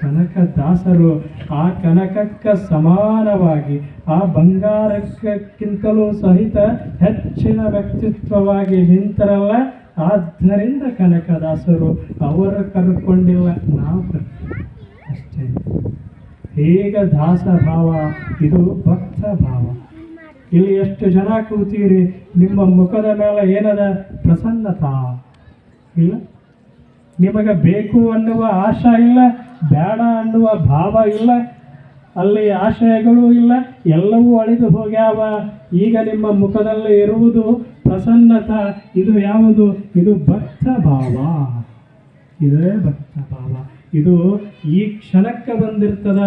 ಕನಕದಾಸರು ಆ ಕನಕಕ್ಕೆ ಸಮಾನವಾಗಿ, ಆ ಬಂಗಾರಕ್ಕಿಂತಲೂ ಸಹಿತ ಹೆಚ್ಚಿನ ವ್ಯಕ್ತಿತ್ವವಾಗಿ ನಿಂತರಲ್ಲ. ಆದ್ದರಿಂದ ಕನಕದಾಸರು ಅವರು ಕರ್ಕೊಂಡಿಲ್ಲ, ನಾವು. ಅಷ್ಟೇ. ಈಗ ದಾಸಭಾವ, ಇದು ಭಕ್ತ ಭಾವ ಇಲ್ಲಿ ಎಷ್ಟು ಜನ ಕೂತೀರಿ? ನಿಮ್ಮ ಮುಖದ ಮೇಲೆ ಏನದ ಪ್ರಸನ್ನತಾ? ಇಲ್ಲ? ನಿಮಗೆ ಬೇಕು ಅನ್ನುವ ಆಶಾ ಇಲ್ಲ? ಬೇಡ ಅನ್ನುವ ಭಾವ ಇಲ್ಲ, ಅಲ್ಲಿ ಆಶಯಗಳು ಇಲ್ಲ, ಎಲ್ಲವೂ ಅಳಿದು ಹೋಗ್ಯಾವ. ಈಗ ನಿಮ್ಮ ಮುಖದಲ್ಲಿ ಇರುವುದು ಪ್ರಸನ್ನತ, ಇದು ಯಾವುದು? ಇದು ಭಕ್ತ ಭಾವ. ಇದೇ ಭಕ್ತ ಭಾವ. ಇದು ಈ ಕ್ಷಣಕ್ಕೆ ಬಂದಿರ್ತದ,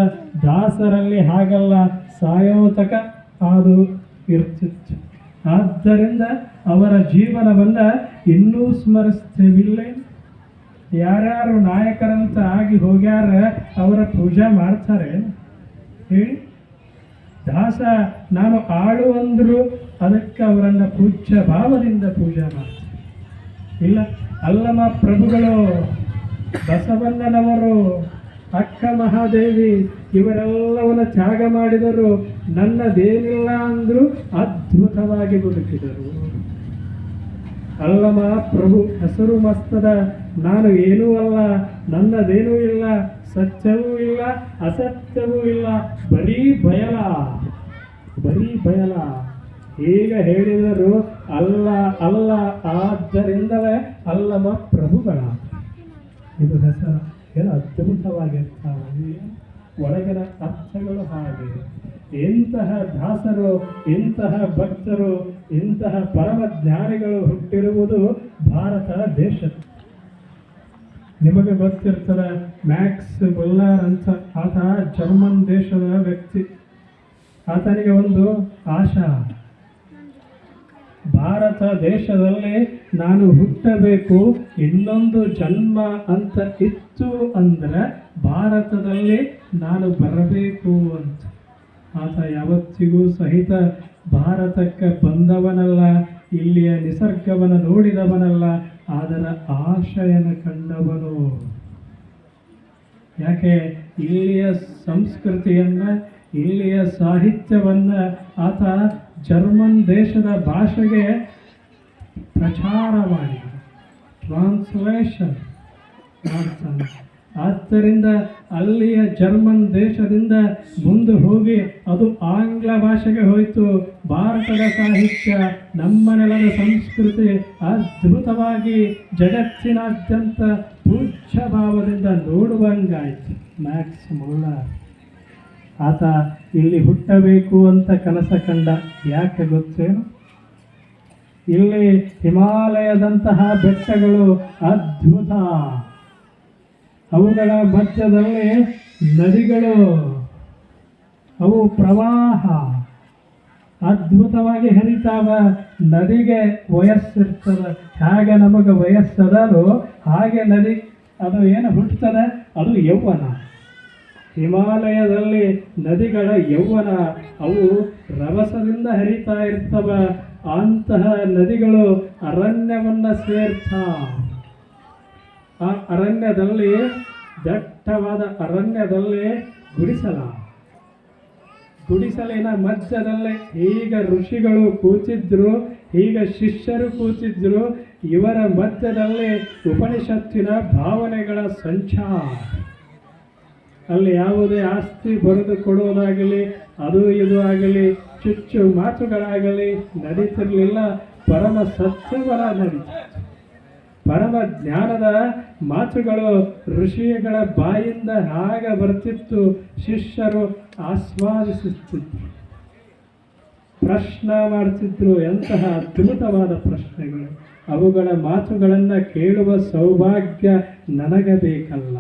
ದಾಸರಲ್ಲಿ ಹಾಗಲ್ಲ ಸಾಯೋತಕ ಅದು ಇರ್ತಿತ್ತು. ಆದ್ದರಿಂದ ಅವರ ಜೀವನವನ್ನು ಇನ್ನೂ ಸ್ಮರಿಸ್ತೇವಿಲ್ಲ? ಯಾರ್ಯಾರು ನಾಯಕರಂತ ಆಗಿ ಹೋಗ್ಯಾರ ಅವರ ಪೂಜೆ ಮಾಡ್ತಾರೆ. ಹೇಳಿ. ದಾಸ, ನಾನು ಆಳು ಅಂದ್ರು ಅದಕ್ಕೆ ಅವರನ್ನು ಪೂಜ್ಯ ಭಾವದಿಂದ ಪೂಜೆ ಮಾಡ್ತಾರೆ. ಇಲ್ಲ ಅಲ್ಲಮ ಪ್ರಭುಗಳು, ಬಸವಣ್ಣನವರು, ಅಕ್ಕ ಮಹಾದೇವಿ, ಇವರೆಲ್ಲವನ್ನ ತ್ಯಾಗ ಮಾಡಿದರು. ನನ್ನದೇನಿಲ್ಲ ಅಂದ್ರು ಅದ್ಭುತವಾಗಿ ಬದುಕಿದರು. ಅಲ್ಲಮ ಪ್ರಭು ಹೆಸರು ಮಸ್ತದ. ನಾನು ಏನೂ ಅಲ್ಲ, ನನ್ನದೇನೂ ಇಲ್ಲ, ಸತ್ಯವೂ ಇಲ್ಲ, ಅಸತ್ಯವೂ ಇಲ್ಲ. ಬರೀ ಬಯಲ ಬರೀ ಬಯಲ. ಈಗ ಹೇಳಿದರು, ಅಲ್ಲ ಅಲ್ಲ, ಆದ್ದರಿಂದಲೇ ಅಲ್ಲಮ ಪ್ರಭುಗಳ. ಇದು ಹೆಸರು. ಏನು ಅದ್ಭುತವಾಗಿರ್ತಾವೆ. ಒಳಗಿನ ಅರ್ಥಗಳು ಹಾಗೆ. ಎಂತಹ ದಾಸರು, ಇಂತಹ ಭಕ್ತರು, ಇಂತಹ ಪರಮ ಜ್ಞಾನಿಗಳು ಹುಟ್ಟಿರುವುದು ಭಾರತ ದೇಶ. ನಿಮಗೆ ಗೊತ್ತಿರ್ತಾರೆ ಮ್ಯಾಕ್ಸ್ ಬುಲ್ಲರ್ ಅಂತ ಆತ ಜರ್ಮನ್ ದೇಶದ ವ್ಯಕ್ತಿ. ಆತನಿಗೆ ಒಂದು ಆಶಾ. ಭಾರತ ದೇಶದಲ್ಲಿ ನಾನು ಹುಟ್ಟಬೇಕು, ಇನ್ನೊಂದು ಜನ್ಮ ಅಂತ ಇತ್ತು ಅಂದ್ರೆ ಭಾರತದಲ್ಲಿ ನಾನು ಬರಬೇಕು ಅಂತ. ಆತ ಯಾವತ್ತಿಗೂ ಸಹಿತ ಭಾರತಕ್ಕೆ ಬಂದವನಲ್ಲ, ಇಲ್ಲಿಯ ನಿಸರ್ಗವನ್ನು ನೋಡಿದವನಲ್ಲ, ಅದರ ಆಶಯನ ಕಂಡವನು. ಯಾಕೆ? ಇಲ್ಲಿಯ ಸಂಸ್ಕೃತಿಯನ್ನ, ಇಲ್ಲಿಯ ಸಾಹಿತ್ಯವನ್ನ ಆತ ಜರ್ಮನ್ ದೇಶದ ಭಾಷೆಗೆ ಪ್ರಚಾರ ಮಾಡಿದ ಟ್ರಾನ್ಸ್ಲೇಷನ್ ಮಾಡ್ತಾನೆ. ಆದ್ದರಿಂದ ಅಲ್ಲಿಯ ಜರ್ಮನ್ ದೇಶದಿಂದ ಮುಂದೆ ಹೋಗಿ ಅದು ಆಂಗ್ಲ ಭಾಷೆಗೆ ಹೋಯಿತು. ಭಾರತದ ಸಾಹಿತ್ಯ, ನಮ್ಮ ನೆಲದ ಸಂಸ್ಕೃತಿ ಅದ್ಭುತವಾಗಿ ಜಗತ್ತಿನಾದ್ಯಂತ ಪೂಜ್ಯ ಭಾವದಿಂದ ನೋಡುವಂಗಾಯಿತು. ಮ್ಯಾಕ್ಸ್ ಮೂಲ ಆತ ಇಲ್ಲಿ ಹುಟ್ಟಬೇಕು ಅಂತ ಕನಸ ಕಂಡ ಯಾಕೆ ಗೊತ್ತೇನು? ಇಲ್ಲಿ ಹಿಮಾಲಯದಂತಹ ಬೆಟ್ಟಗಳು ಅದ್ಭುತ. ಅವುಗಳ ಮಧ್ಯದಲ್ಲಿ ನದಿಗಳು. ಅವು ಪ್ರವಾಹ. ಅದ್ಭುತವಾಗಿ ಹರಿತಾವ. ನದಿಗೆ ವಯಸ್ಸಿರ್ತದೆ. ಹೇಗೆ ನಮಗೆ ವಯಸ್ಸದೋ ಹಾಗೆ ನದಿ, ಅದು ಏನು ಹುಟ್ಟುತ್ತದೆ? ಅದು ಯೌವನ. ಹಿಮಾಲಯದಲ್ಲಿ ನದಿಗಳ ಯೌವನ. ಅವು ರಭಸದಿಂದ ಹರಿತಾ ಇರ್ತವ. ಅಂತಹ ನದಿಗಳು ಅರಣ್ಯವನ್ನು ಸೇರ್ತಾ ಆ ಅರಣ್ಯದಲ್ಲಿ ದಟ್ಟವಾದ ಅರಣ್ಯದಲ್ಲಿ ಗುಡಿಸಲ. ಗುಡಿಸಲಿನ ಮಧ್ಯದಲ್ಲಿ ಈಗ ಋಷಿಗಳು ಕೂತಿದ್ರು, ಈಗ ಶಿಷ್ಯರು ಕೂತಿದ್ರು, ಇವರ ಮಧ್ಯದಲ್ಲಿ ಉಪನಿಷತ್ತಿನ ಭಾವನೆಗಳ ಸಂಚಾರ. ಅಲ್ಲಿ ಯಾವುದೇ ಆಸ್ತಿ ಬರೆದು ಕೊಡುವುದಾಗಲಿ, ಅದು ಇದು ಆಗಲಿ, ಚುಚ್ಚು ಮಾತುಗಳಾಗಲಿ ನಡೀತಿರ್ಲಿಲ್ಲ, ಪರಮ ಸತ್ಯಗಳ ನಡೀತಿತ್ತು ಪರಮ ಜ್ಞಾನದ ಮಾತುಗಳು ಋಷಿಗಳ ಬಾಯಿಂದ ಹಾಗೆ ಬರ್ತಿತ್ತು. ಶಿಷ್ಯರು ಆಸ್ವಾದಿಸುತ್ತಿದ್ದರು. ಪ್ರಶ್ನೆ ಮಾಡ್ತಿದ್ರು ಎಂತಹ ಅದ್ಭುತವಾದ ಪ್ರಶ್ನೆಗಳು. ಅವುಗಳ ಮಾತುಗಳನ್ನು ಕೇಳುವ ಸೌಭಾಗ್ಯ ನನಗೆ ಬೇಕಲ್ಲ